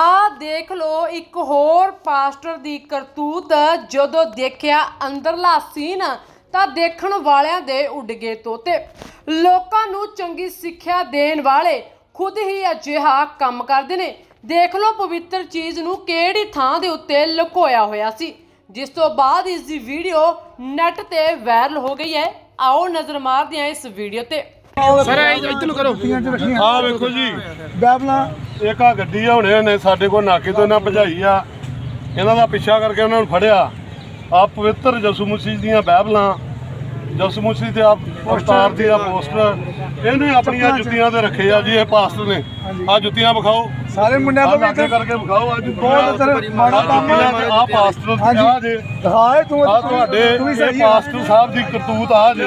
ਆ ਦੇਖ ਲਓ, ਇੱਕ ਹੋਰ ਪਾਸਟਰ ਦੀ ਕਰਤੂਤ ਜਦੋਂ ਦੇਖਿਆ ਅੰਦਰਲਾ ਸੀਨ, ਤਾਂ ਦੇਖਣ ਵਾਲਿਆਂ ਦੇ ਉੱਡ ਗਏ ਤੋਤੇ। ਲੋਕਾਂ ਨੂੰ ਚੰਗੀ ਸਿੱਖਿਆ ਦੇਣ ਵਾਲੇ ਖੁਦ ਹੀ ਅਜਿਹਾ ਕੰਮ ਕਰਦੇ ਨੇ। ਦੇਖ ਲਓ ਪਵਿੱਤਰ ਚੀਜ਼ ਨੂੰ ਕਿਹੜੀ ਥਾਂ ਦੇ ਉੱਤੇ ਲੁਕੋਇਆ ਹੋਇਆ ਸੀ। ਜਿਸ ਤੋਂ ਬਾਅਦ ਇਸ ਦੀ ਵੀਡੀਓ ਨੈਟ ਤੇ ਵਾਇਰਲ ਹੋ ਗਈ ਹੈ। ਆਓ ਨਜ਼ਰ ਮਾਰਦੇ ਹਾਂ ਇਸ ਵੀਡੀਓ ਤੇ। ਸਰ ਇੱਧਰ ਨੂੰ ਕਰੋ। ਆ ਵੇਖੋ ਜੀ। ਬੈਬਲਾਂ ਇੱਕ ਆ ਗੱਡੀ ਆ ਹੁਣੇ ਨੇ ਸਾਡੇ ਕੋਲ ਨਾਕੇ ਤੋਂ ਇਹਨਾਂ ਭਜਾਈ ਆ। ਇਹਨਾਂ ਦਾ ਪਿੱਛਾ ਕਰਕੇ ਉਹਨਾਂ ਨੂੰ ਫੜਿਆ। ਆ ਪਵਿੱਤਰ ਯਿਸੂ ਮਸੀਹ ਦੀਆਂ ਬਾਈਬਲਾਂ ਯਿਸੂ ਮਸੀਹ ਤੇ ਆ ਅਵਤਾਰ ਦੀ ਆ ਪੋਸਟਰ। ਇਹਨੇ ਆਪਣੀਆਂ ਜੁੱਤੀਆਂ ਤੇ ਰੱਖੇ ਆ ਜੀ ਇਹ ਪਾਸਟਰ ਨੇ। ਆ ਜੁੱਤੀਆਂ ਵਿਖਾਓ। ਸਾਰੇ ਮੁੰਡਿਆਂ ਲਾਗੇ ਇੱਥੇ ਕਰਕੇ ਵਿਖਾਓ ਅੱਜ ਬਹੁਤ ਤੇਰੇ ਮਾੜਾ ਕੰਮ ਆ। ਆ ਪਾਸਟਰ। ਆ ਜੇ। ਦਿਖਾਏ ਤੂੰ ਆ ਤੁਹਾਡੇ ਤੂੰ ਵੀ ਇਹ ਸਹੀ ਆ। ਪਾਸਟਰ ਸਾਹਿਬ ਦੀ ਕਰਤੂਤ ਆ ਜੇ।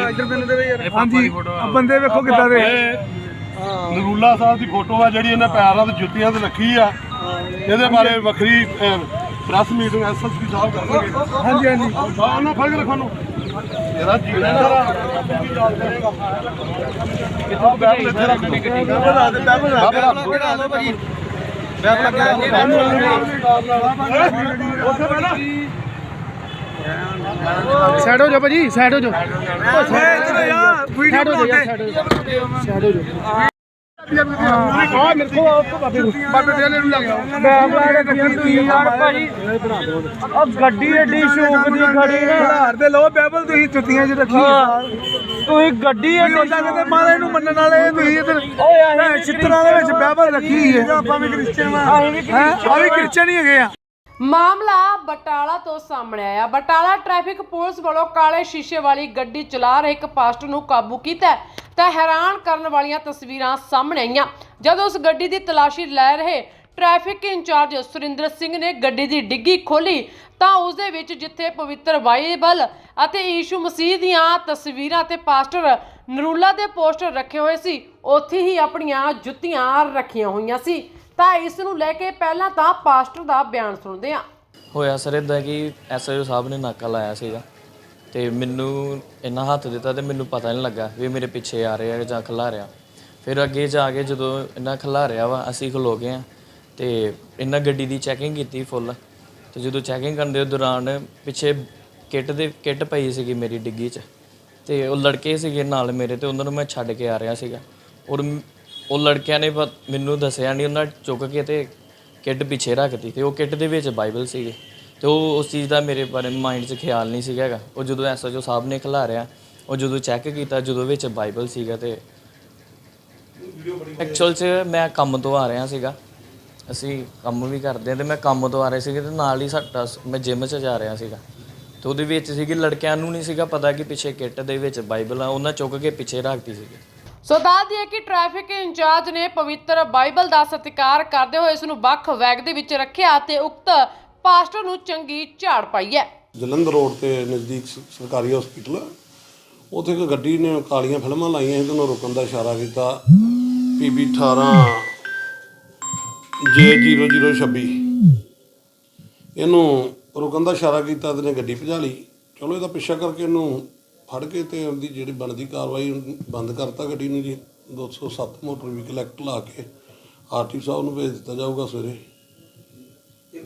ਹਾਂਜੀ ਆ। ਬੰਦੇ ਵੇਖੋ ਕਿੱਦਾਂ ਦੇ। ਨਰੂਲਾ ਸਾਹਿਬ ਦੀ ਫੋਟੋ ਆ ਜਿਹੜੀ ਇਹਨੇ ਪੈਰਾਂ ਤੇ ਜੁੱਤੀਆਂ ਤੇ ਰੱਖੀ ਆ। ਇਹਦੇ ਬਾਰੇ ਵੱਖਰੀ ਪ੍ਰੈਸ ਮੀਟਿੰਗ ਐਸਐਸਪੀ ਸਾਹਿਬ ਕਰਨਗੇ। ਹਾਂਜੀ ਹਾਂਜੀ। ਆਹ ਨਾ ਫੜ ਕੇ ਰੱਖੋ ਨੂੰ। ਇਹਦਾ ਜੀਣਾ ਜਰਾ ਕਿੱਥੋਂ ਬੈਠ ਇੱਥੇ ਰੱਖ ਬਣਾ ਦੇ ਬੈਬਲ ਬਾਬਾ ਰੱਖ ਦਿਓ। ਉੱਥੇ ਬੈਠਾ ਸਾਈਡ ਹੋ ਜਾ ਭਾਜੀ ਸਾਈਡ ਹੋ ਜਾ ਸਾਈਡ ਹੋ ਜਾ ਬਣਾਉਂਦੇ ਸਾਈਡ ਹੋ ਜਾ ਆ ਮੇਰੇ ਕੋਲ ਆਪ ਬਾਬੇ ਬਾਬੇ ਦੇ ਨੂੰ ਲੱਗ ਆ ਗੱਡੀ ਐਡੀ ਸ਼ੌਕ ਦੀ ਖੜੀ ਨਾ ਘਰ ਦੇ ਲੋ ਬੈਬਲ ਤੁਸੀਂ ਜੁੱਤੀਆਂ 'ਚ ਰੱਖੀ ਤੁਸੀਂ ਗੱਡੀ ਤੁਸੀਂ ਉਹਦਾ ਕਿਤੇ ਮਾਰੇ ਨੂੰ ਮੰਨਣ ਵਾਲੇ ਤੁਸੀਂ ਇੱਧਰ ਓਏ ਚਿੱਤਰਾਂ ਦੇ ਵਿੱਚ ਬੈਬਲ ਰੱਖੀ ਹੈ। ਆਪਾਂ ਵੀ ਕ੍ਰਿਸਚੀਅਨ ਆ। ਆ ਵੀ ਕ੍ਰਿਸਚੀਅਨ ਹੀ ਹੈਗੇ ਆ। ਮਾਮਲਾ ਬਟਾਲਾ ਤੋਂ ਸਾਹਮਣੇ ਆਇਆ। ਬਟਾਲਾ ਟ੍ਰੈਫਿਕ ਪੁਲਿਸ ਵੱਲੋਂ ਕਾਲੇ ਸ਼ੀਸ਼ੇ ਵਾਲੀ ਗੱਡੀ ਚਲਾ ਰਹੇ ਇੱਕ ਪਾਸਟਰ ਨੂੰ ਕਾਬੂ ਕੀਤਾ ਤਾਂ ਹੈਰਾਨ ਕਰਨ ਵਾਲੀਆਂ ਤਸਵੀਰਾਂ ਸਾਹਮਣੇ ਆਈਆਂ। ਜਦੋਂ ਉਸ ਗੱਡੀ ਦੀ ਤਲਾਸ਼ੀ ਲੈ ਰਹੇ ਟ੍ਰੈਫਿਕ ਇੰਚਾਰਜ ਸੁਰਿੰਦਰ ਸਿੰਘ ਨੇ ਗੱਡੀ ਦੀ ਡਿੱਗੀ ਖੋਲੀ ਤਾਂ ਉਸ ਦੇ ਵਿੱਚ ਜਿੱਥੇ ਪਵਿੱਤਰ ਬਾਈਬਲ ਅਤੇ ਯੀਸ਼ੂ ਮਸੀਹ ਦੀਆਂ ਤਸਵੀਰਾਂ ਤੇ ਪਾਸਟਰ ਨਰੂਲਾ ਦੇ ਪੋਸਟਰ ਰੱਖੇ ਹੋਏ ਸੀ, ਉੱਥੇ ਹੀ ਆਪਣੀਆਂ ਜੁੱਤੀਆਂ ਰੱਖੀਆਂ ਹੋਈਆਂ ਸੀ। ਤਾਂ ਇਸ ਨੂੰ ਲੈ ਕੇ ਪਹਿਲਾਂ ਤਾਂ ਪਾਸਟਰ ਦਾ ਬਿਆਨ ਸੁਣਦੇ ਹਾਂ। ਹੋਇਆ ਸਰ ਇਦਾਂ ਕਿ ਐਸਆਈਓ ਸਾਹਿਬ ਨੇ ਨਾਕਾ ਲਾਇਆ ਸੀਗਾ। ਤੇ ਮੈਨੂੰ ਇੰਨਾ ਹੱਥ ਦਿੱਤਾ ਤੇ ਮੈਨੂੰ ਪਤਾ ਨਹੀਂ ਲੱਗਾ ਵੀ ਮੇਰੇ ਪਿੱਛੇ ਆ ਰਿਹਾ ਜਾਂ ਖਲਾ ਰਿਹਾ। ਫਿਰ ਅੱਗੇ ਜਾ ਕੇ ਜਦੋਂ ਇਹਨਾਂ ਖਲਾ ਰਿਹਾ ਵਾ, ਅਸੀਂ ਖਲੋ ਗਏ ਆ ਤੇ ਇਹਨਾਂ ਗੱਡੀ ਦੀ ਚੈਕਿੰਗ ਕੀਤੀ ਫੁੱਲ ਤੇ ਜਦੋਂ ਚੈਕਿੰਗ ਕਰਨ ਦੇ ਦੌਰਾਨ ਪਿੱਛੇ ਕਿੱਟ ਦੇ, ਕਿੱਟ ਪਈ ਸੀਗੀ ਮੇਰੀ ਡਿੱਗੀ 'ਚ ਤੇ ਉਹ ਲੜਕੇ ਸੀਗੇ ਨਾਲ ਮੇਰੇ ਤੇ, ਉਹਨਾਂ ਨੂੰ ਮੈਂ ਛੱਡ ਕੇ ਆ ਰਿਹਾ ਸੀਗਾ। ਔਰ ਉਹ ਲੜਕਿਆਂ ਨੇ ਪਤ- ਮੈਨੂੰ ਦੱਸਿਆ ਨਹੀਂ ਉਹਨਾਂ ਚੁੱਕ ਕੇ ਤੇ ਕਿੱਟ ਪਿੱਛੇ ਰੱਖਤੀ ਤੇ ਉਹ ਕਿੱਟ ਦੇ ਵਿੱਚ ਬਾਈਬਲ ਸੀਗੇ। ਤੇ ਉਹ ਉਸ ਚੀਜ਼ ਦਾ ਮੇਰੇ ਬਾਰੇ ਮਾਈਂਡ 'ਚ ਖਿਆਲ ਨਹੀਂ ਸੀਗਾ ਹੈਗਾ। ਉਹ ਜਦੋਂ ਐਸਐਚਓ ਸਾਹਿਬ ਨੇ ਖਿਲਾਰਿਆ ਉਹ ਜਦੋਂ ਚੈੱਕ ਕੀਤਾ, ਜਦੋਂ ਵਿੱਚ ਬਾਈਬਲ ਸੀਗਾ ਤੇ ਐਕਚੁਅਲ 'ਚ ਮੈਂ ਕੰਮ ਤੋਂ ਆ ਰਿਹਾ ਸੀਗਾ। ਅਸੀਂ ਕੰਮ ਵੀ ਕਰਦੇ ਹਾਂ ਤੇ ਮੈਂ ਕੰਮ ਤੋਂ ਆ ਰਿਹਾ ਸੀਗਾ ਤੇ ਨਾਲ ਹੀ ਸਾਡਾ ਮੈਂ ਜਿਮ 'ਚ ਜਾ ਰਿਹਾ ਸੀਗਾ। ਤੇ ਉਹਦੇ ਵਿੱਚ ਸੀਗੀ ਲੜਕਿਆਂ ਨੂੰ ਨਹੀਂ ਸੀਗਾ ਪਤਾ ਕਿ ਪਿੱਛੇ ਕਿੱਟ ਦੇ ਵਿੱਚ ਬਾਈਬਲ ਆ, ਉਹਨਾਂ ਚੁੱਕ ਕੇ ਪਿੱਛੇ ਰੱਖਤੀ ਸੀਗੀ। ਸੋ ਦੱਸ ਦਈਏ ਕਿ ਟ੍ਰੈਫਿਕ ਇੰਚਾਰਜ ਨੇ ਪਵਿੱਤਰ ਬਾਈਬਲ ਦਾ ਸਤਿਕਾਰ ਕਰਦੇ ਹੋਏ ਇਸ ਨੂੰ ਵੱਖ ਵੈਗ ਦੇ ਵਿੱਚ ਰੱਖਿਆ ਤੇ ਉਕਤ ਪਾਸਟਰ ਨੂੰ ਚੰਗੀ ਝਾੜ ਪਾਈ ਹੈ। ਜਲੰਧਰ ਰੋਡ ਤੇ ਨਜ਼ਦੀਕ ਸਰਕਾਰੀ ਹਸਪੀਟਲ ਉੱਥੇ ਇੱਕ ਗੱਡੀ ਨੇ ਕਾਲੀਆਂ ਫਿਲਮਾਂ ਲਾਈਆਂ ਸੀ ਤੇ ਉਹਨੂੰ ਰੁਕਣ ਦਾ ਇਸ਼ਾਰਾ ਕੀਤਾ। ਪੀਬੀ 18 J0026 ਇਹਨੂੰ ਰੁਕਣ ਦਾ ਇਸ਼ਾਰਾ ਕੀਤਾ ਤੇ ਨੇ ਗੱਡੀ ਭਜਾ ਲਈ। ਚਲੋ ਇਹਦਾ ਪਿੱਛਾ ਕਰਕੇ ਇਹਨੂੰ ਫੜ ਕੇ ਤੇ ਉਹਦੀ ਜਿਹੜੀ ਬਣਦੀ ਕਾਰਵਾਈ ਉਹਨੂੰ ਬੰਦ ਕਰਤਾ ਗੱਡੀ ਨੂੰ ਜੀ। 207 ਮੋਟਰ ਵਹੀਕਲ ਐਕਟ ਲਾ ਕੇ। ਆਰਟੀ ਸਾਹਿਬ ਨੂੰ ਭੇਜ ਦਿੱਤਾ ਜਾਊਗਾ ਸਵੇਰੇ।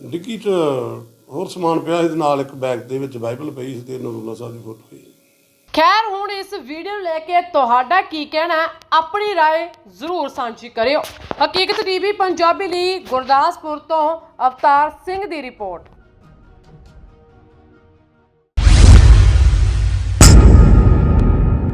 ਡਿੱਗੀ 'ਚ ਹੋਰ ਸਮਾਨ ਪਿਆ ਸੀ ਤੇ ਨਾਲ ਇੱਕ ਬੈਗ ਦੇ ਵਿੱਚ ਬਾਈਬਲ ਪਈ ਸੀ ਤੇ ਨਰੂਲਾ ਸਾਹਿਬ ਦੀ ਫੋਟੋ ਸੀ ਖੈਰ ਹੁਣ ਇਸ ਵੀਡੀਓ ਨੂੰ ਲੈ ਕੇ ਤੁਹਾਡਾ ਕੀ ਕਹਿਣਾ ਹੈ ਆਪਣੀ رائے ਜ਼ਰੂਰ ਸਾਂਝੀ ਕਰਿਓ ਹਕੀਕਤ ਟੀਵੀ ਪੰਜਾਬੀ ਲਈ ਗੁਰਦਾਸਪੁਰ ਤੋਂ ਅਵਤਾਰ ਸਿੰਘ ਦੀ ਰਿਪੋਰਟ